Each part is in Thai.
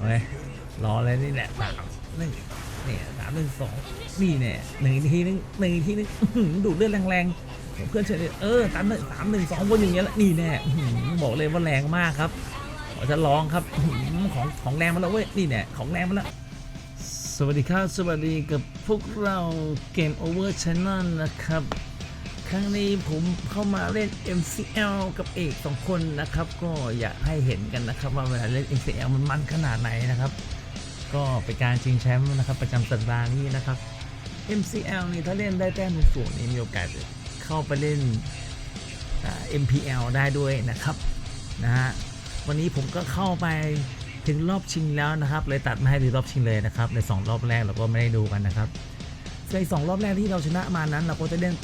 เฮ้ยรอเลยนี่แหละสามหนึ่งเนี่ยสามหนึ่งสองนี่เนี่ยหนึ่งทีนึงหนึ่งทีนึงดูดเลือดแรงๆเพื่อนเฉยเออสามหนึ่งสามหนึ่งสองวนอย่างเงี้ยละนี่แน่บอกเลยว่าแรงมากครับขอจะลองครับของของแรงมาแล้วเว้ยนี่แน่ของแรงมาแล้วสวัสดีครับ สวัสดีกับพวกเรา Game Over Channel นะครับ ครั้งนี้ผมเข้ามาเล่น MCL กับเอกสองคนนะครับ ก็อยากให้เห็นกันนะครับ ว่าเวลาเล่น MCL มันมันขนาดไหนนะครับ ก็เป็นการชิงแชมป์นะครับ ประจำสัปดาห์นี้นะครับ MCL นี่ถ้าเล่นได้แต้มสูงนี่มีโอกาสเข้าไปเล่น MPL ได้ด้วยนะครับนะฮะวันนี้ผมก็เข้าไปถึงรอบชิงแล้วนะครับ เลยตัดมาให้ดูรอบชิงเลยนะครับใน 2 รอบแรกเราก็ไม่ได้ดูกันนะครับในสองรอบแรกที่เราชนะมานั้น เราก็จะเล่น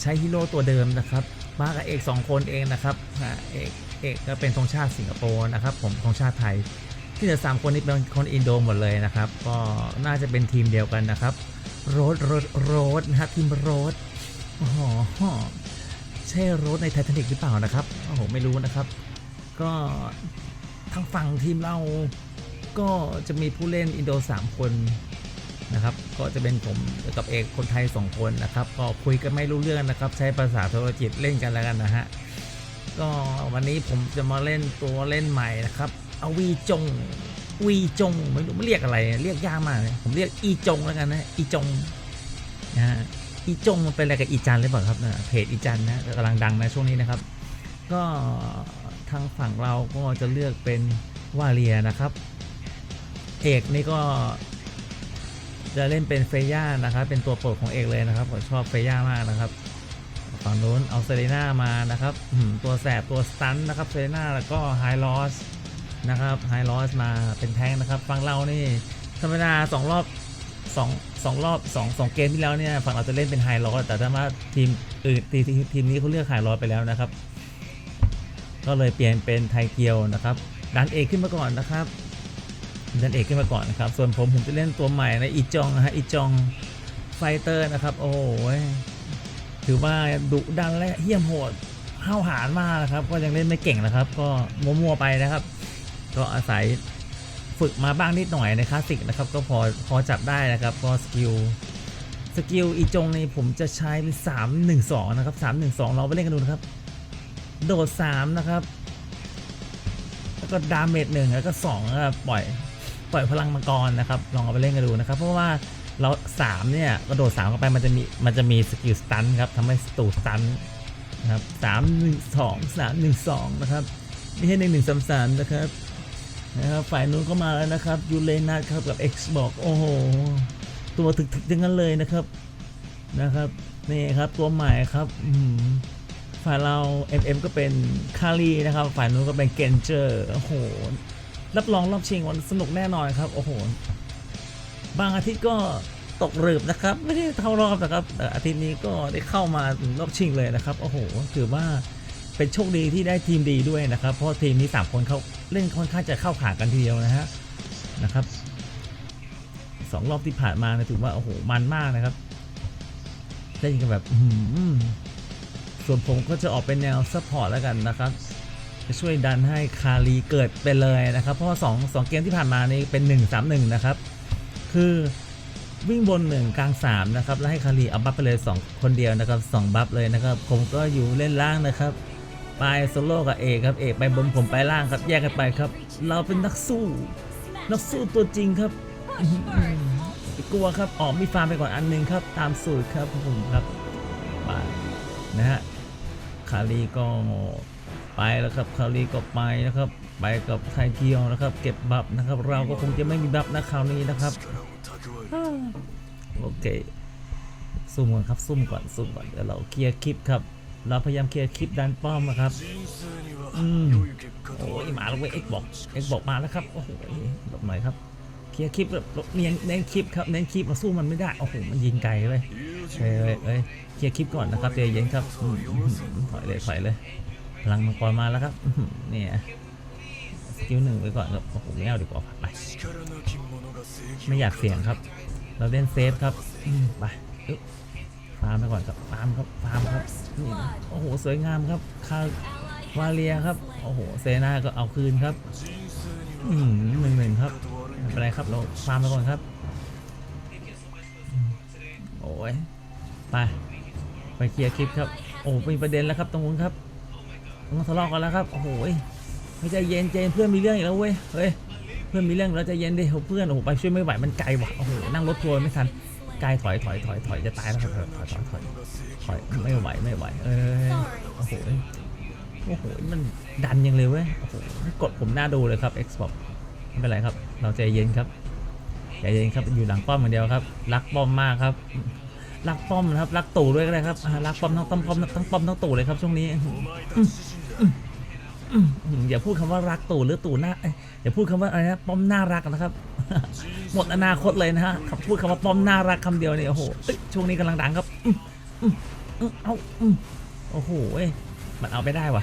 ใช้ฮีโร่ตัวเดิมนะครับมากับเอกสองคนเองนะครับเอกเอกก็เป็นธงชาติสิงคโปร์นะครับ ผมธงชาติไทย ที่เหลือสามคนนี้เป็นคนอินโดหมดเลยนะครับ ก็น่าจะเป็นทีมเดียวกันนะครับโรดโรดโรดนะครับทีมโรดโอ้โหใช่โรดในไททานิกหรือเปล่านะครับโอ้โหไม่รู้นะครับ ก็ทางฝั่งทีมเราก็จะมีผู้เล่นอินโด 3 คน นะครับ ก็จะเป็นผมกับเอกคนไทย 2 คนนะครับ ก็คุยกันไม่รู้เรื่องนะครับ ใช้ภาษาโทรจิตเล่นกันแล้วกันนะฮะ ก็วันนี้ผมจะมาเล่นตัวเล่นใหม่นะครับเอาวีจงวีจงไม่รู้ไม่เรียกอะไร เรียกยากมากเลยผมเรียกอีจงแล้วกันนะอีจงนะฮะอีจงมันเป็นอะไรกับอีจันหรือเปล่าครับนะเพจอีจันนะกำลังดังนะช่วงนี้นะครับ ก็ทางฝั่งเราก็จะเลือกเป็นวาเลียนะครับ เอกนี่ก็ จะเล่นเป็นเฟย่านะครับ เป็นตัวโปรดของเอกเลยนะครับผมชอบเฟย่ามากนะครับฝั่งนู้นเอาเซเลน่ามานะครับตัวแสบตัวสตันนะครับเซเลน่าแล้วก็ไฮลอสนะครับไฮลอสมาเป็นแท้งนะครับฝั่งเรานี่ธรรมดาสองรอบสองสองรอบสองสองเกมที่แล้วเนี่ยฝั่งเราจะเล่นเป็นไฮลอสแต่ถ้ามาทีมอื่นทีทีมนี้เขาเลือกไฮลอสไปแล้วนะครับ ก็เลยเปลี่ยนเป็นไทเกียวนะครับดันเอกขึ้นมาก่อนนะครับ ดันเอกขึ้นมาก่อนนะครับ ส่วนผมผมจะเล่นตัวใหม่นะอีจองนะฮะอีจองไฟเตอร์นะครับ โอ้โหถือว่าดุดันและเหี้ยมโหดห้าวหาญมากนะครับ ก็ยังเล่นไม่เก่งนะครับ ก็มัวๆไปนะครับ ก็อาศัยฝึกมาบ้างนิดหน่อยในคลาสสิกนะครับ ก็พอพอจับได้นะครับ ก็สกิลสกิลอีจงนี่ผมจะใช้เป็น3 1 2นะครับ3 1 2เราไปเล่นกันดูนะครับ โดด3นะครับ แล้วก็ดาเมจหนึ่งแล้วก็2นะครับปล่อย ปล่อยพลังมังกรนะครับลองเอาไปเล่นกันดูนะครับ เพราะว่าเราสามเนี่ยกระโดดสามเข้าไปมันจะมีมันจะมีสกิลสตันครับทำให้สตูสตันนะครับสามหนึ่งสองสามหนึ่งสองนะครับไม่ใช่หนึ่งหนึ่งสามสามนะครับนะครับฝ่ายนู้นก็มาแล้วนะครับยูเลนัทครับกับ Xbox โอ้โหตัวถึกๆทั้งนั้นเลยนะครับนะครับนี่ครับตัวใหม่ครับฝ่ายเรา MM ก็เป็นคารีนะครับ ฝ่ายนู้นก็เป็นเกนเจอร์โอ้โห รับรองรอบชิงวันสนุกแน่นอนครับโอ้โหบางอาทิตย์ก็ตกหลืบนะครับ ไม่ได้เข้ารอบนะครับแต่อาทิตย์นี้ก็ได้เข้ามารอบชิงเลยนะครับโอ้โหถือว่าเป็นโชคดีที่ได้ทีมดีด้วยนะครับ เพราะทีมนี้สามคนเขาเล่นค่อนข้างจะเข้าขากันทีเดียวนะฮะนะครับสองรอบที่ผ่านมานะถือว่าโอ้โหมันมากนะครับเล่นกันแบบส่วนผมก็จะออกเป็นแนวซัพพอร์ตแล้วกันนะครับ จะช่วยดันให้คารีเกิดไปเลยนะครับ เพราะว่า2 2เกมที่ผ่านมานี่เป็น 1 3 1 นะครับ คือวิ่งบน 1 กลาง 3 นะครับ แล้วให้คารีเอาบัฟไปเลย 2 คนเดียวนะครับ 2 บัฟเลยนะครับ ผมก็อยู่เล่นล่างนะครับไปโซโล่กับเอกครับเอกไปบนผมไปล่างครับแยกกันไปครับ เราเป็นนักสู้ นักสู้ตัวจริงครับกลัวครับออกมีฟาร์มไปก่อนอันหนึงครับ ตามสูตรครับผมครับนะฮะคารีก็ ไปแล้วครับคราวนี้ก็ไปนะครับ ไปกับไทยเกียวนะครับ เก็บบัฟนะครับ เราก็คงจะไม่มีบัฟนะคราวนี้นะครับโอเคซุ่มก่อนครับซุ่มก่อนซุ่มก่อนเดี๋ยวเราเคลียร์คลิปครับ เราพยายามเคลียร์คลิปดันป้อมนะครับอืมโอ้ยมาแล้วเว้ยเอ็กบอกเอ็กบอกมาแล้วครับโอ้โหหลบหน่อยครับเคลียร์คลิปแบบเน้นเน้นคลิปครับเน้นคลิปมาสู้มันไม่ได้โอ้โหมันยิงไกลเลยเฮ้ยเฮ้ยเฮ้ยเคลียร์คลิปก่อนนะครับใจเย็นครับอืมถอยเลยถอยเลย พลังมังกรมาแล้วครับเนี่ยสกิลหนึ่งไปก่อนครับโอ้โหไม่เอาดีกว่าไปไม่อยากเสี่ยงครับ เราเล่นเซฟครับไปฟาร์มไปก่อนครับฟาร์มครับฟาร์มครับโอ้โหสวยงามครับคาวาเลียครับโอ้โหเซนาก็เอาคืนครับอืมครับเราฟาร์มไปก่อนครับโอ้ยไปไปเคลียร์คลิปครับ โอ้มีประเด็นแล้วครับตรงนู้นครับ ต้องทะเลาะกันแล้วครับโอ้โหไม่ใจเย็นเจนเพื่อนมีเรื่องอีกแล้วเว้ยเฮ้ยเพื่อนมีเรื่องแล้วใจเย็นดิโอ้เพื่อนโอ้โหไปช่วยไม่ไหวมันไกลว่ะโอ้โหนั่งรถทัวร์ไม่ทันไกลถอยถอยถอยถอยจะตายแล้วถอยถอยถอยถอยถอยไม่ไหวไม่ไหวเอ้ยโอ้โหโอ้โหมันดันยังเลยเว้ยโอ้โหกดผมหน้าดูเลยครับ Xbox ไม่เป็นไรครับ เราใจเย็นครับใจเย็นครับอยู่หลังป้อมอย่างเดียวครับ รักป้อมมากครับ รักป้อมนะครับรักตู่ด้วยก็ได้ครับรักป้อมทั้งต้อมป้อมทั้งป้อมทั้งตู่เลยครับช่วงนี้อย่าพูดคำว่ารักตู่หรือตู่หน้าอย่าพูดคำว่าอะไรนะป้อมน่ารักนะครับ หมดอนาคตเลยนะฮะพูดคำว่าป้อมน่ารักคำเดียวเนี่ยโอ้โหช่วงนี้กำลังดังครับอืมอืมอืมเอาโอ้โหมันเอาไปได้วะ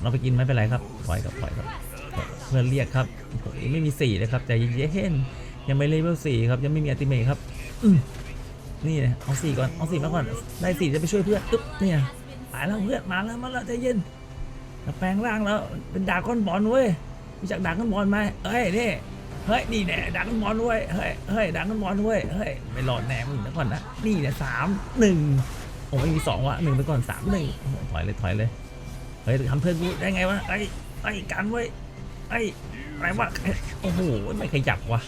เราไปกินไม่เป็นไรครับปล่อยครับปล่อยครับเพื่อนเรียกครับโอ้ยไม่มีสี่เลยครับใจเย็นๆยังไม่เลเวลสี่ครับยังไม่มีอัติเมทครับอื นี่นะเอาสี่ก่อน เอาสี่มาก่อน ได้สี่จะไปช่วยเพื่อนอึ๊บเนี่ยไปแล้วเพื่อนมาแล้วมาแล้วใจเย็นแปลงร่างแล้วเป็นดาก้อนบอลเว้ยรู้จักดาก้อนบอลไหมเอ้ยนี่เฮ้ยนี่แน่ดราก้อนบอลเว้ยเฮ้ยเฮ้ยดราก้อนบอลเว้ยเฮ้ยไม่รอดแน่มึงเดี๋ยวก่อนนะนี่เนี่ยสามหนึ่งโอ้ไม่มีสองวะหนึ่งไปก่อนสามหนึ่งถอยเลยถอยเลยเฮ้ยทำเพื่อนกูได้ไงวะไอ้ไอ้กันเว้ยไอ้อะไรวะโอ้โหไม่ขยับวะ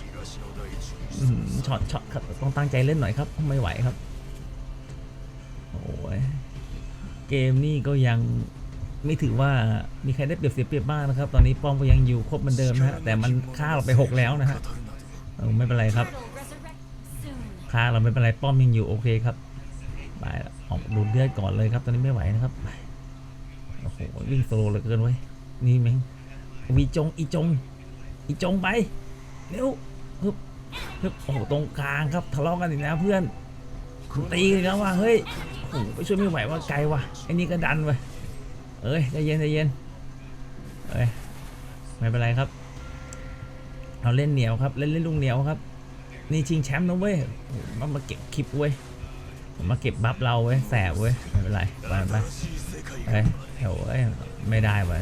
อื้อหือช็อตช็อตครับต้องตั้งใจเล่นหน่อยครับ ไม่ไหวครับ โอ้ยเกมนี่ก็ยังไม่ถือว่ามีใครได้เปรียบเสียเปรียบมากนะครับ ตอนนี้ป้อมก็ยังอยู่ครบเหมือนเดิมนะฮะแต่มันฆ่าเราไปหกแล้วนะฮะเออไม่เป็นไรครับค่าเราไม่เป็นไรป้อมยังอยู่โอเคครับไปละออกดูดเลือดก่อนเลยครับ ตอนนี้ไม่ไหวนะครับไปโอ้โหวิ่งโซโลเหลือเกินเว้ยนี่แม่งวีจงอีจงอีจงไปเร็วฮึบฮึบ โอ้โหตรงกลางครับทะเลาะกันอีกแล้วเพื่อนคุณตีกันแล้วว่าเฮ้ยโอ้ไปช่วยไม่ไหวว่าไกลว่ะไอ้นี่ก็ดันไปเอ้ยใจเย็นใจเย็นเอ้ยไม่เป็นไรครับเราเล่นเหนียวครับเล่นเล่นลุงเหนียวครับ นี่ชิงแชมป์นะเว้ยมันมาเก็บคลิปเว้ยมาเก็บบัฟเราเว้ยแสบเว้ยไม่เป็นไรไปไปเอ้ยโอ้ยไม่ได้ว้ย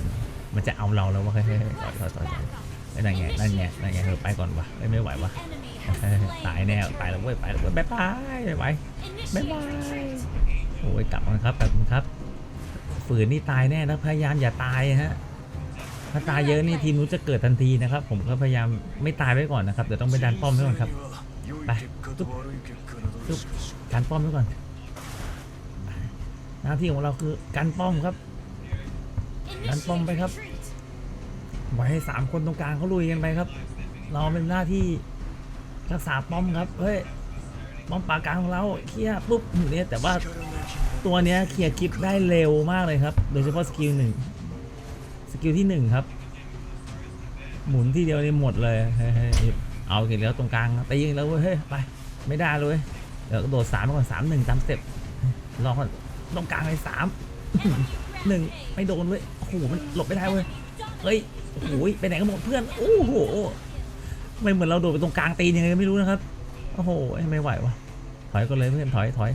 มันจะเอาเราแล้ววะเฮ้ยเฮ้ยต่อต่อต่อยต่อยเอ้ยนั่นไงนั่นไงนั่นไงเออไปก่อนวะเอ้ยไม่ไหววะ ตายแน่ตายแล้วเว้ยไปแล้วเว้ยบ๊ายบายไม่ไหวบ๊ายบายโอ้ยกลับมาครับกลับมาครับ ฝืนนี่ตายแน่นะพยายามอย่าตายฮะถ้าตายเยอะนี่ทีมนู้นจะเกิดทันทีนะครับ ผมก็พยายามไม่ตายไว้ก่อนนะครับเดี๋ยวต้องไปดันป้อมไว้ก่อนครับไปตุ๊บตุ๊บการป้อมไว้ก่อนหน้าที่ของเราคือการป้อมครับดันป้อมไปครับไว้ให้สามคนตรงกลางเขาลุยกันไปครับ เราเป็นหน้าที่ รักษาป้อมครับ เฮ้ย ป้อมปากลางของเราเคลียร์ปุ๊บเนี่ยแต่ว่าตัวเนี้ยเคลียร์คลิปได้เร็วมากเลยครับ โดยเฉพาะสกิลหนึ่งสกิลที่หนึ่งครับ หมุนที่เดียวนี่หมดเลยเฮ้ยเฮ้ยเอาอีกแล้วตรงกลางตีอีกแล้วเว้ย เฮ้ย ไป ไม่ได้เลยเดี๋ยวกระโดดสามก่อนสามหนึ่งตามสเต็ปรองก่อนตรงกลางเลยสามหนึ่งไม่โดนเว้ยโอ้โหมันหลบไม่ได้เว้ยเฮ้ยโอ้โหไปไหนกันหมดเพื่อน โอ้โห ไม่เหมือนเราโดดไปตรงกลางตีนยังไงก็ไม่รู้นะครับ โอ้โหไม่ไหววะถอยก็เลยเพื่อนถอยถอย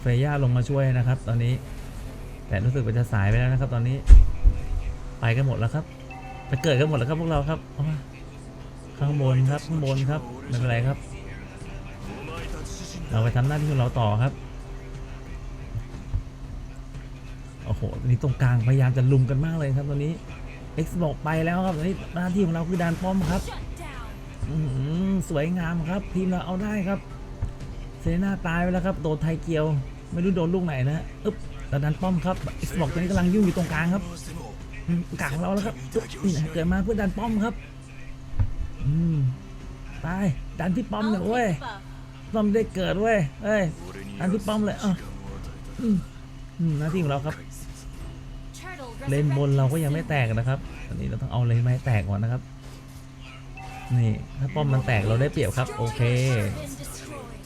เฟย่าลงมาช่วยนะครับ ตอนนี้ แต่รู้สึกว่าจะสายไปแล้วนะครับ ตอนนี้ ไปกันหมดแล้วครับ ไปเกิดกันหมดแล้วครับพวกเราครับข้างบนครับข้างบนครับไม่เป็นไรครับ เราไปทำหน้าที่ของเราต่อครับโอ้โหนี่ตรงกลางพยายามจะลุมกันมากเลยครับตอนนี้ X บอกไปแล้วครับตอนนี้หน้าที่ของเราคือดานป้อมครับสวยงามครับ ทีมเราเอาได้ครับเซเลน่าตายไปแล้วครับโดนไทเกียว ไม่รู้โดนลูกไหนนะอึ๊บแล้วดันป้อมครับ X บอกตอนนี้กำลังยุ่งอยู่ตรงกลางครับกลางเราแล้วครับนี่นะเกิดมาเพื่อดันป้อมครับ อืมไปดันที่ป้อมเนี่ยเว้ยป้อมได้เกิดเว้ยเอ้ยอันที่ป้อมเลยอะหน้าที่ของเราครับ เลนบนเราก็ยังไม่แตกนะครับตอนนี้เราต้องเอาเลนไมาให้แตกก่อนนะครับ นี่ถ้าป้อมมันแตกเราได้เปรียบครับ โอเค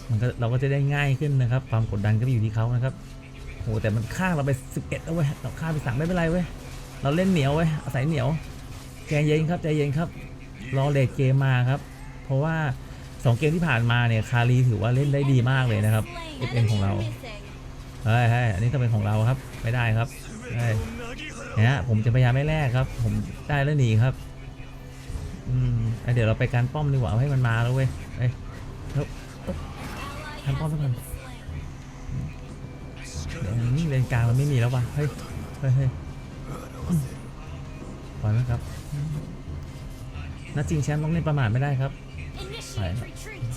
มันก็เราก็จะได้ง่ายขึ้นนะครับ ความกดดันก็อยู่ที่เขานะครับโหแต่มันฆ่าเราไป 11แล้วเว้ยเราฆ่าไปสามไม่เป็นไรเว้ยเราเล่นเหนียวเว้ยอาศัยเหนียวใจเย็นครับใจเย็นครับ รอเลดเกมมาครับ เพราะว่าสองเกมที่ผ่านมาเนี่ยคารีถือว่าเล่นได้ดีมากเลยนะครับ FN ของเราเฮ้ยเฮ้ยอันนี้ต้องเป็นของเราครับ ไม่ได้ครับ เนี่ยผมจะพยายามไม่แลกครับ ผมได้แล้วหนีครับ อืมอเดี๋ยวเราไปการป้อมดีกว่าเอาให้มันมาแล้วเว้ยเอ้ยทำป้อมทุกคนเดี๋ยวนี้เลนกลางมันไม่มีแล้วว่ะเฮ้ยเฮ้ยเฮ้ยปล่อยแล้วครับนัดจริงแชมป์ต้องเล่นประมาทไม่ได้ครับ Initiate retreat.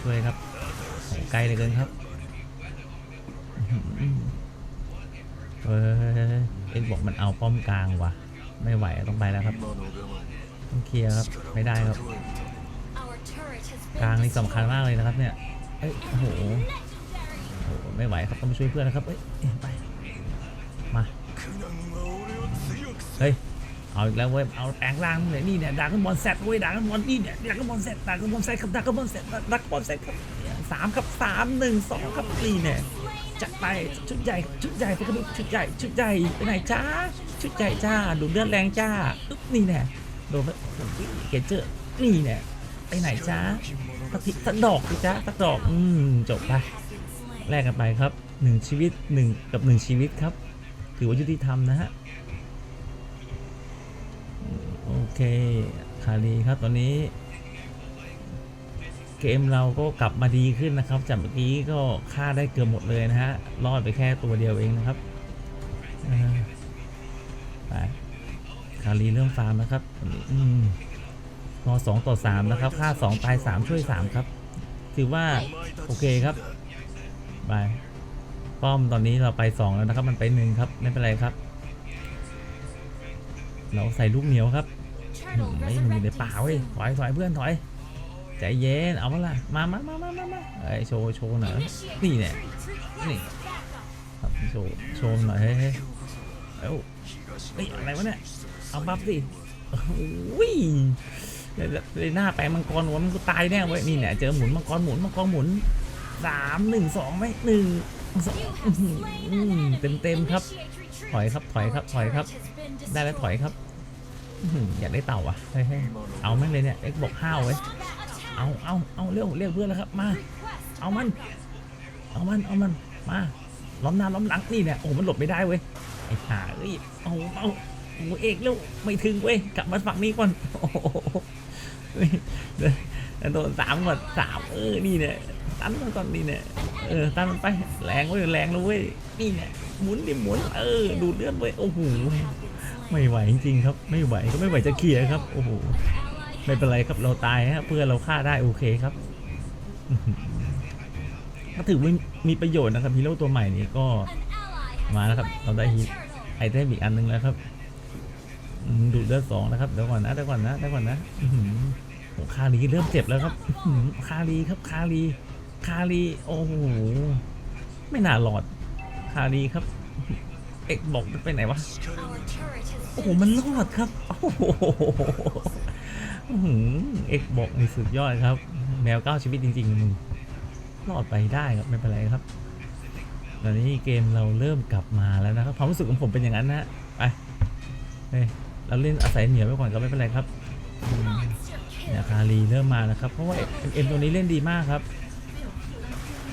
ช่วยครับไกลเหลือเกินครับเฮ้ย เอ็กบอกมันเอาป้อมกลางว่ะ ไม่ไหวต้องไปแล้วครับ ต้องเคลียร์ครับ ไม่ได้ครับ กลางนี่สำคัญมากเลยนะครับเนี่ย เอ้ยโอ้โหโอ้โห ไม่ไหวครับต้องไปช่วยเพื่อนนะครับ เอ้ยไป มา เฮ้ย เอาอีกแล้วเว้ย เอาแปลงร่างเลยนี่เนี่ยดาร์กบอลแซดเว้ยดาร์กบอลนี่เนี่ยดาร์กบอลแซดดาร์กบอลแซดครับดาร์กบอลแซดดาร์กบอลแซดครับสามครับสามหนึ่งสองครับนี่เนี่ย จัดไปชุดใหญ่ชุดใหญ่ไปกระดูกชุดใหญ่ชุดใหญ่ไปไหนจ้าชุดใหญ่จ้าดูเลือดแรงจ้าอึ๊บนี่เนี่ยโดนไปโอ้โหเกเจอร์นี่เนี่ยไปไหนจ้าสักทีสักดอกสิจ้าสักดอกอืมจบไปแลกกันไปครับหนึ่งชีวิตหนึ่งกับหนึ่งชีวิตครับ ถือว่ายุติธรรมนะฮะโอเคคารีครับตอนนี้ เกมเราก็กลับมาดีขึ้นนะครับจากเมื่อกี้ก็ฆ่าได้เกือบหมดเลยนะฮะรอดไปแค่ตัวเดียวเองนะครับไปคารีเริ่มฟาร์มนะครับอืมพอสองต่อสามนะครับฆ่าสองตายสามช่วยสามครับ ถือว่าโอเคครับไปป้อมตอนนี้เราไปสองแล้วนะครับ มันไปหนึ่งครับไม่เป็นไรครับ เราใส่ลูกเหนียวครับไม่มันอยู่ในป่าเว้ยถอยถอยเพื่อนถอย ใจเย็น เอามาละมามามามามามาเอ้ยโชว์โชว์หน่อย นี่เนี่ย retreat. Nè. Request backup. ครับโชว์โชว์หน่อย เฮ้ยเฮ้ยเอ้าเฮ้ยอะไรวะเนี่ย เอาบัฟสิโอ้ยเลยหน้าแปลงมังกรหัวมันกูตายแน่เว้ย นี่เนี่ยเจอหมุนมังกรหมุนมังกรหมุนสามหนึ่งสองไหมหนึ่งสองเต็มเต็มครับ ถอยครับ ถอยครับ ถอยครับ ได้แล้วถอยครับ อยากได้เต่าอะ เฮ้ยเอาแม่งเลยเนี่ย เอ็กบอกห้าวไว้ย เอาเอาเอาเร็วเรียกเพื่อนแล้วครับมา เอามัน เอามันเอามันมาล้อมหน้าล้อมหลังนี่เนี่ยโอ้มันหลบไม่ได้เว้ยไอ้ห่าเอ้ยเอาเอาโอ้เอกเร็วไม่ถึงเว้ยกลับมาฝั่งนี้ก่อนโอ้โหเฮ้ยเดินโดนสามก่อนสามเออนี่เนี่ยตันมันก่อนนี่เนี่ยเออตันมันไปแรงเว้ยแรงแล้วเว้ยนี่เนี่ยหมุนดิหมุนเออดูเลือดเว้ยโอ้โหไม่ไหวจริงครับ ไม่ไหวก็ไม่ไหวจะเคลียร์ครับโอ้โห ไม่เป็นไรครับเราตายฮะเพื่อเราฆ่าได้โอเคครับก็ถือว่ามีประโยชน์นะครับฮีโร่ตัวใหม่นี้ก็มาแล้วครับเราได้ฮีไอเทมอีกอันหนึงแล้วครับดูดเลือดสองนะครับเดี๋ยวก่อนนะเดี๋ยวก่อนนะเดี๋ยวก่อนนะคารีเริ่มเจ็บแล้วครับคารีครับคารีคารีโอ้โหไม่น่าหลอดคารีครับ เอกบอกมันไปไหนวะ Our turret has โอ้โห been มันรอดครับ โอ้โหอื้อหือเอกบอกนี่สุดยอดครับ แมวเก้าชีวิตจริงๆมึงรอดไปได้ครับไม่เป็นไรครับ ตอนนี้เกมเราเริ่มกลับมาแล้วนะครับความรู้สึกของผมเป็นอย่างนั้นนะฮะไปเฮ้ยเราเล่นอาศัยเหนียวไปก่อนก็ไม่เป็นไรครับอืม monster เนี่ย kill. คารีเริ่มมานะครับ เพราะว่าเอ็มตัวนี้เล่นดีมากครับ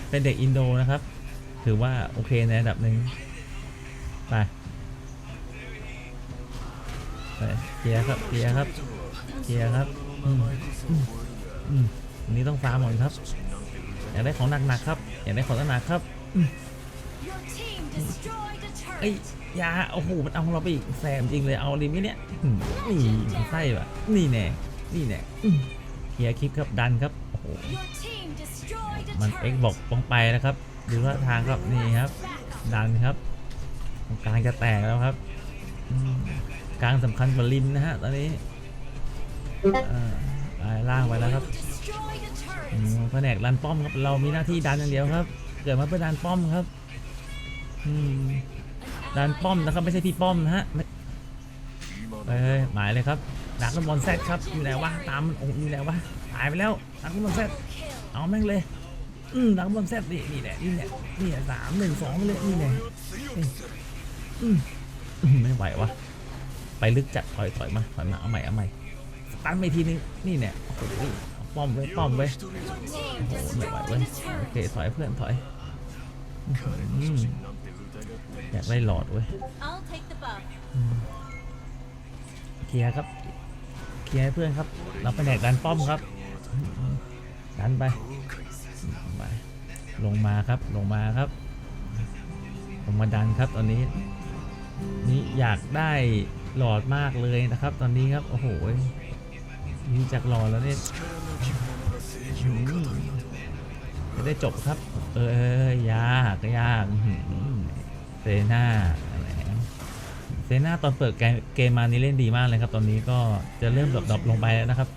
เป็นเด็กอินโดนะครับ ถือว่าโอเคในระดับหนึ่ง ไปไปเคลียร์ครับเคลียร์ครับเคลียร์ครับอืมอืมอืมอันนี้ต้องฟาร์มก่อนครับอยากได้ของหนักๆครับอยากได้ของหนักๆครับ Your team destroyed a ไอ้ย turret. ยาโอ้โหมันเอาเราไปอีกแซมจริงเลยเอาลิมิเนี่ยอืมนี่มันไส้ว่ะนี่แน่นี่แน่อืมเคลียร์คลิปครับดันครับโอ้โห Your team destroyed a มันเอ็ก turret. บอกต้องไปแล้วครับดูว่าทางครับนี่ครับ Backup. ดันครับตรง กลางจะแตกแล้วครับกลางสำคัญกว่าริมนะฮะตอนนี้เอ่อไปล่างไปแล้วครับแผนกดันป้อมครับเรามีหน้าที่ดันอย่างเดียวครับ เกิดมาเพื่อดันป้อมครับดันป้อมนะครับไม่ใช่พี่ป้อมนะฮะไม่เฮ้ยหมายเลยครับดักบอลแซดครับอยู่ไหนวะตามมันอ้อยู่ไหนวะตายไปแล้วดักบอลแซดเอาแม่งเลยอืมดักบอลแซดนี่นี่แหละนี่แหละนี่แหละสามหนึ่งสองเลยนี่แหละนี่อืมอืม ไม่ไหววะไปลึกจัดถอยถอยมาถอยมาเอาใหม่เอาใหม่สตันไปทีนึงนี่เนี่ยโอ้โหเอาป้อมไว้ป้อมไว้ Your team โอ้โหไม่ไหวเว้ย destroyed a โอเค turret. ถอยเพื่อนถอยอืมอยากได้หลอดเว้ย I'll take the buff. เคลียร์ครับเคลียร์ให้เพื่อนครับเราไปแดกดันป้อมครับดันไปไปลงมาครับลงมาครับลงมาดันครับตอนนี้ นี่อยากได้หลอดมากเลยนะครับ ตอนนี้ครับ โอ้โหมีจากหลอดแล้วเนี่ยจะได้จบครับ เออยากยากเซน่าเซน่าตอนเปิดเกมมานี้เล่นดีมากเลยครับ ตอนนี้ก็จะเริ่มดรอปลงไปแล้วนะครับ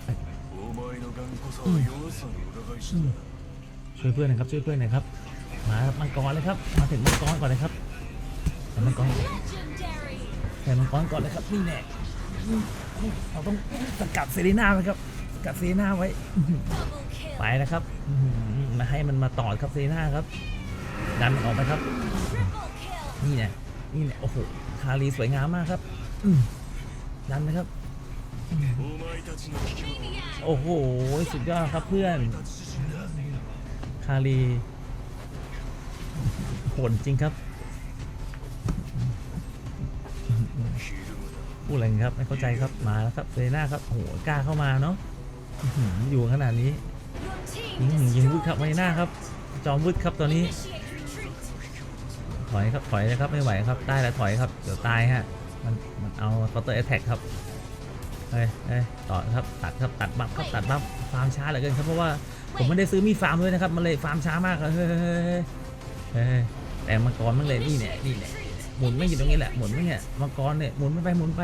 ช่วยเพื่อนหน่อยครับช่วยเพื่อนหน่อยครับ มามังกรเลยครับ มาถึงมังกรก่อนเลยครับมังกร แต่มังกรก่อนเลยครับนี่แน่เราต้องสกัดเซรีนาไว้ครับสกัดเซรีนาไว้ไปนะครับมาให้มันมาต่อครับเซรีนาครับดันมันออกไปครับ นี่แน่นี่แน่โอ้โหคารีสวยงามมากครับดันนะครับโอ้โหสุดยอดครับเพื่อน คารีโหดจริงครับ พูดอะไรกันครับ ไม่เข้าใจครับ มาแล้วครับเซเลน่าครับโอ้โหกล้าเข้ามาเนาะอยู่ขนาดนี้ยิงยิงวุดครับไว้ a หน้าครับ จอมวุดครับตอนนี้ ถอยครับถอยเลยครับไม่ไหวครับได้แล้วถอยครับเดี๋ยวตายฮะมันมันเอาเคาน์เตอร์แอทแทกครับเฮ้ยเฮ้ยต่อครับตัดครับตัดบัฟครับตัดบัฟฟาร์มช้าเหลือเกินครับเพราะว่าผมไม่ได้ซื้อมีดฟาร์มด้วยนะครับมันเลยฟาร์มช้า มากเลยเฮ้ยเฮ้ยเฮ้ยเฮ้ยแต่มังกรมันเลยนี่เนี่ยนี่เนี่ย หมุนไม่อยู่ตรงนี้แหละหมุนไม่เนี่ยมังกรเนี่ยหมุนไม่ไปหมุนไป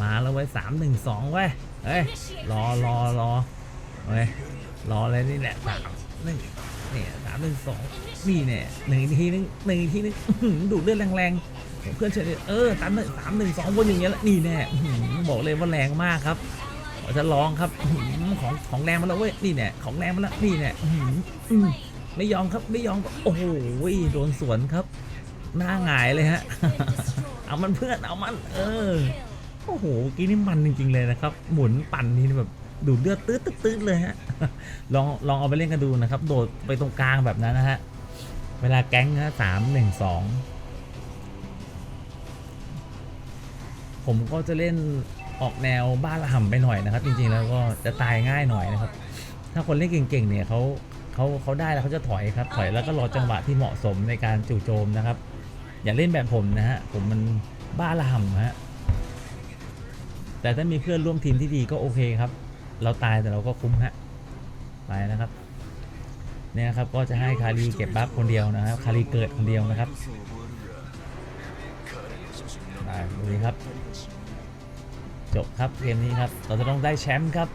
มาแล้วไว้สามหนึ่งสองไว้ยเฮ้ยรอรอรอเฮ้ยรอเลยนี่แหละสามหนึ่งเนี่ยสามหนึ่งสองนี่เนี่ยหนึ่งทีนึงหนึ่งทีนึงดูดเลือดแรงๆผมเพื่อนเฉยเออสามหนึ่งสามหนึ่งสองวนอย่างเงี้ยละนี่แน่บอกเลยว่าแรงมากครับขอจะลองครับของของแรงมาแล้วเว้ยนี่เนี่ยของแรงมาแล้วนี่เนี่ยไม่ยอมครับไม่ยอมโอ้โหโดนสวนครับ หน้าหงายเลยฮะ เอามันเพื่อนเอามัน เออ โอ้โหกี้นี่มันจริง ๆ เลยนะครับ หมุนปั่นนี่แบบดูดเลือดตืดตืดๆเลยฮะ ลองลองเอาไปเล่นกันดูนะครับ โดดไปตรงกลางแบบนั้นนะฮะ เวลาแก๊งนะสามหนึ่งสองผมก็จะเล่นออกแนวบ้านละห่ำไปหน่อยนะครับ จริงๆแล้วก็จะตายง่ายหน่อยนะครับ ถ้าคนเล่นเก่งๆเนี่ยเขาเขาเขาได้แล้วเขาจะถอยครับ ถอยแล้วก็รอจังหวะที่เหมาะสมในการจู่โจมนะครับ อย่าเล่นแบบผมนะฮะ ผมมันบ้าละห่ำฮะ แต่ถ้ามีเพื่อนร่วมทีมที่ดีก็โอเคครับ เราตายแต่เราก็คุ้มฮะ ไปนะครับ เนี่ยครับก็จะให้คารีเก็บบัฟคนเดียวนะครับ คารีเกิดคนเดียวนะครับไปดูครับ จบครับเกมนี้ครับ เราจะต้องได้แชมป์ครับ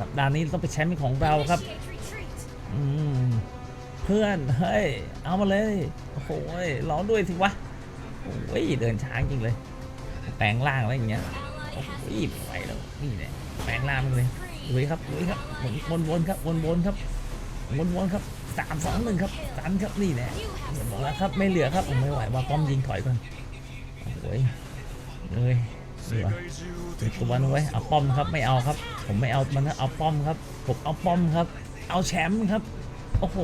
สัปดาห์นี้ต้องเป็นแชมป์ของเราครับ อืม เพื่อน เฮ้ย เอามาเลย โอ้โหร้องด้วยสิวะ โอ้ย เดินช้างจริงเลย แปลงร่างอะไรอย่างเงี้ย โอ้ย ไปแล้ว นี่แหละ แปลงร่างเลยลุยครับลุยครับวนวนครับวนวนครับวนวนครับสามสองหนึ่งครับสามครับ นี่แหละบอกแล้วครับ ไม่เหลือครับผมไม่ไหวว่าป้อมยิงถอยก่อนโอ้ยเลยนี่วะติดตัวนะเว้ยเอาป้อมครับ ไม่เอาครับ ผมไม่เอามันนะเอาป้อมครับ ผมเอาป้อมครับ เอาแชมป์ครับ โอ้โห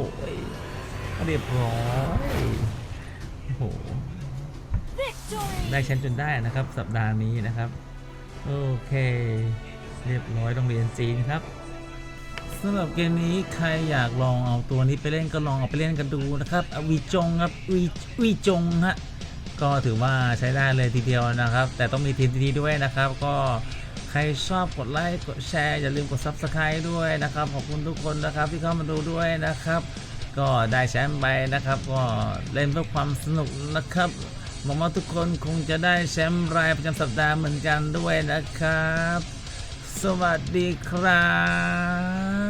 เรียบร้อยโอ้โหได้แชมป์จนได้นะครับ สัปดาห์นี้นะครับ โอเค เรียบร้อยต้องเรียนจีนครับสำหรับเกมนี้ใครอยากลองเอาตัวนี้ไปเล่นก็ลองเอาไปเล่นกันดูนะครับอวีจงครับวีวีจงฮะก็ถือว่าใช้ได้เลยทีเดียวนะครับ แต่ต้องมีทีมดีด้วยนะครับ ก็ ใครชอบกดไลค์กดแชร์อย่าลืมกด Subscribe ด้วยนะครับ ขอบคุณทุกคนนะครับที่เข้ามาดูด้วยนะครับ ก็ได้แชมป์ไปนะครับ ก็เล่นเพื่อความสนุกนะครับหวังว่าทุกคนคงจะได้แชมป์รายประจำสัปดาห์เหมือนกันด้วยนะครับ สวัสดีครับ